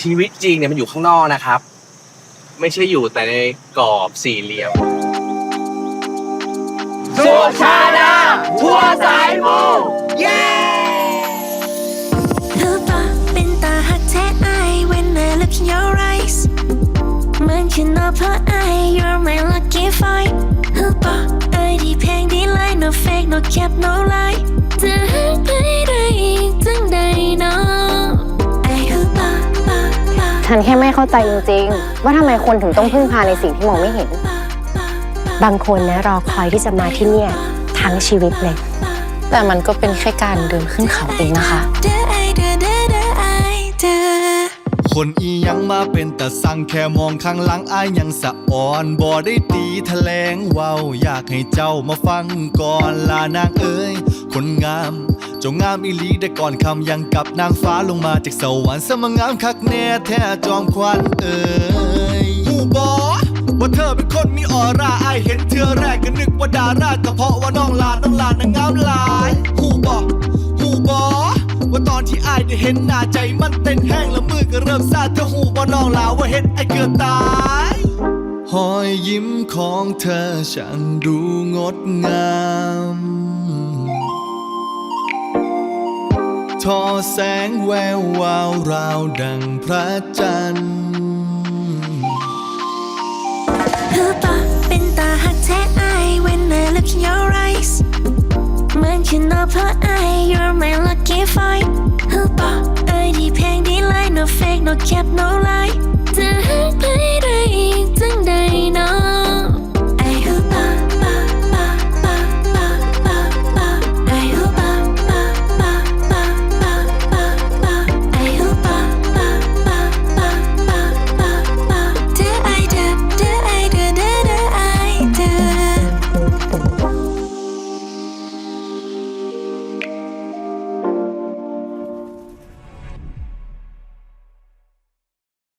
ชีวิตจริงเนี่ยมันอยู่ข้างนอกนะครับ ไม่ใช่อยู่แต่ในกรอบสี่เหลี่ยม สุชาดาทัวสายมู เย้ รู้ปะเป็นตาหักแท้ไอาย when I look in your eyes เหมือนคือนอเพราะไอ you're my lucky find รู้ปะไอที่เพลงดีไลน์ no fake no cap no lie จะหักไป ฉันแค่ไม่เข้าใจจริงๆ ว่าทำไมคนถึงต้องพึ่งพาในสิ่งที่มองไม่เห็น บางคนนะรอคอยที่จะมาที่เนี่ยทั้งชีวิตเลย แต่มันก็เป็นแค่การเดินขึ้นเขาเองนะคะ คนอียังมาเป็นแต่สั่งแค่มองข้างหลังอายยังสะอ่อนบ่ได้ตีแถลงเว้าอยากให้เจ้ามาฟังก่อนลานางเอ้ยคนงาม เจงงามอีหลีได้ก่อนคำยังกับนางฟ้าลงมาจากสวรรค์สมงามคักแน่แท้จอมควันเอ้ยหูบอว่าเธอเป็นคนมีออร่าอายเห็นเธอแรกก็นึกว่าดาราก็เพราะว่าน้องลาน้องลานางงามหลายหูบอหูบอว่าตอนที่อายได้เห็นหน้าใจมันเต้นแห้งแล้วมือก็เริ่มซาดเธอหูบ่น้องลาว่าเห็นไอ้เกือบตายหอยยิ้มของเธอช่างดูงดงาม ทอแสงแวววาวราวดังพระจันทร์รู้ปะเป็นตาหักแท้ไอ when I look in your eyes เหมือนคือนอเพราะไอ you're my lucky find รู้ปะไอที่เพงดีไลน์ no fake no cap no lie